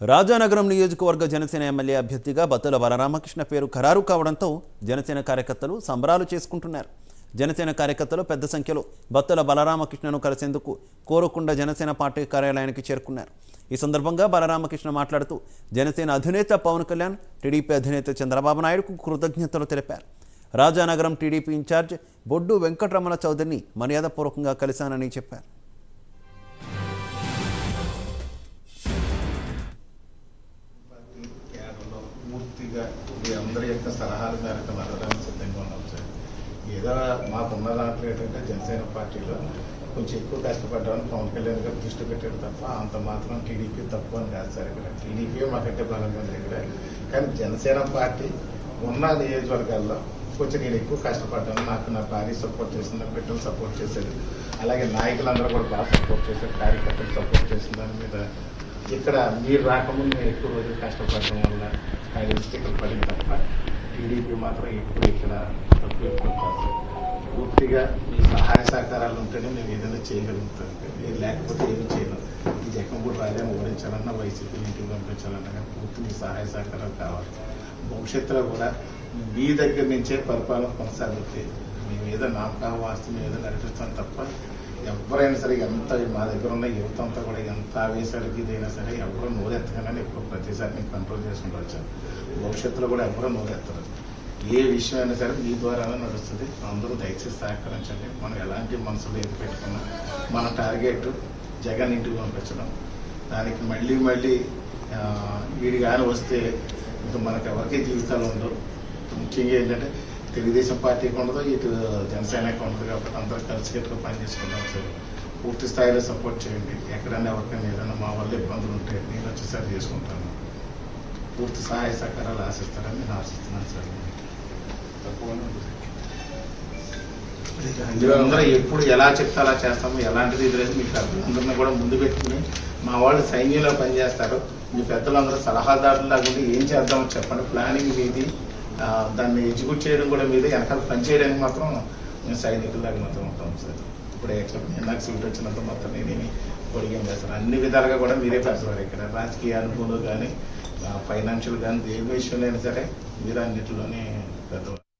రాజానగరం నియోజకవర్గ జనసేన ఎమ్మెల్యే అభ్యర్థిగా బత్తుల బలరామకృష్ణ పేరు ఖరారు కావడంతో జనసేన కార్యకర్తలు సంబరాలు చేసుకుంటున్నారు. జనసేన కార్యకర్తలు పెద్ద సంఖ్యలో బత్తుల బలరామకృష్ణను కలిసేందుకు కోరుకొండ జనసేన పార్టీ కార్యాలయానికి చేరుకున్నారు. ఈ సందర్భంగా బలరామకృష్ణ మాట్లాడుతూ జనసేన అధినేత పవన్ కళ్యాణ్ టీడీపీ అధినేత చంద్రబాబు నాయుడుకు కృతజ్ఞతలు తెలిపారు. రాజానగరం టీడీపీ ఇన్ఛార్జ్ బొడ్డు వెంకటరమణ చౌదరిని మర్యాదపూర్వకంగా కలిశానని చెప్పారు. అందరి యొక్క సలహాల మేరకు వెళ్ళడానికి సిద్ధంగా ఉన్నాం సార్. ఏదో మాకున్న దాంట్లో ఏంటంటే జనసేన పార్టీలో కొంచెం ఎక్కువ కష్టపడ్డామని పవన్ కళ్యాణ్ గారు దృష్టి పెట్టాడు తప్ప అంత మాత్రం టీడీపీ తప్పు అని కాదు సార్ ఇక్కడ. టీడీపీ మాకంటే బలంగా ఉంది ఇక్కడ. కానీ జనసేన పార్టీ ఉన్న నియోజకవర్గాల్లో కొంచెం నేను ఎక్కువ కష్టపడ్డాను. నాకు నా భార్య సపోర్ట్ చేసింది నా బిడ్డలు సపోర్ట్ చేశారు. అలాగే నాయకులందరూ కూడా బాగా సపోర్ట్ చేశారు కార్యకర్తలు సపోర్ట్ చేసిన దాని మీద ఇక్కడ మీరు రాకముందు నేను ఎక్కువ రోజులు కష్టపడడం వల్ల ఐదు స్టిక్కర్ పడిన తప్ప టీడీపీ మాత్రం ఎప్పుడు ఇక్కడ తప్పు పూర్తిగా మీ సహాయ సహకారాలు ఉంటేనే మేము ఏదైనా చేయగలుగుతాం. మీరు లేకపోతే ఏమి చేయలేం. ఈ జగన్మూడి రాజాన్ని ఓడించాలన్నా వైసీపీ ఇంటికి పంపించాలన్నా కానీ పూర్తి మీ సహాయ సహకారాలు కావాలి. భవిష్యత్తులో కూడా మీ దగ్గర నుంచే పరిపాలన కొనసాగితే మేము ఏదో నామకామ వాస్తు మేము ఏదో నడిపిస్తాం తప్ప ఎవరైనా సరే ఎంత మా దగ్గర ఉన్న యువత అంతా కూడా ఎంత ఆవేశాలకి ఇదైనా సరే ఎవరు నోరెత్తగానే ఎక్కువ ప్రతిసారి నేను కంట్రోల్ చేసుకుంటూ వచ్చాను. భవిష్యత్తులో కూడా ఎవరు నోరెత్తరు. ఏ విషయం అయినా సరే మీ ద్వారానే నడుస్తుంది. అందరూ దయచేసి సహకరించండి. మనం ఎలాంటి మనసులో ఏది పెట్టుకున్నా మన టార్గెట్ జగన్ ఇంటికి పంపించడం. దానికి మళ్ళీ మళ్ళీ వీడి కానీ వస్తే ఇంకా మనకు ఎవరికీ జీవితాలు ఉండవు. ముఖ్యంగా ఏంటంటే తెలుగుదేశం పార్టీకి ఉండదు ఇటు జనసేనకి ఉండదు కాబట్టి అందరూ కలిసికట్టుగా పనిచేసుకుంటాం సార్. పూర్తి స్థాయిలో సపోర్ట్ చేయండి. ఎక్కడైనా ఎవరికైనా ఏదైనా మా వల్ల ఇబ్బందులు ఉంటే నేను వచ్చేసరి చేసుకుంటాను. పూర్తి సహాయ సహకారాలు ఆశిస్తారని నేను ఆశిస్తున్నాను సార్. అందరూ ఎప్పుడు ఎలా చెప్తే అలా చేస్తాము ఎలాంటిది ఎదురైతే మీ అందరిని కూడా ముందు పెట్టుకుని మా వాళ్ళు సైన్యంలో పనిచేస్తారు. మీ పెద్దలందరూ సలహాదారులు లాగా ఏం చేద్దామో చెప్పండి. ప్లానింగ్ ఇది దాన్ని ఎగ్జిక్యూట్ చేయడం కూడా మీద. వెనకాల పనిచేయడానికి మాత్రం మేము సైనికుల్లాగా మాత్రం ఉంటాం సార్. ఇప్పుడు ఎక్కడ నాకు సీట్ వచ్చినంత మాత్రం నేనేమి పొడిగేం చేస్తాను అన్ని విధాలుగా కూడా మీరే పెద్దవారు ఇక్కడ. రాజకీయ అనుభవంలో కానీ ఫైనాన్షియల్ కానీ ఏ విషయంలో అయినా సరే మీరు అన్నిటిలోనే పెద్దవారు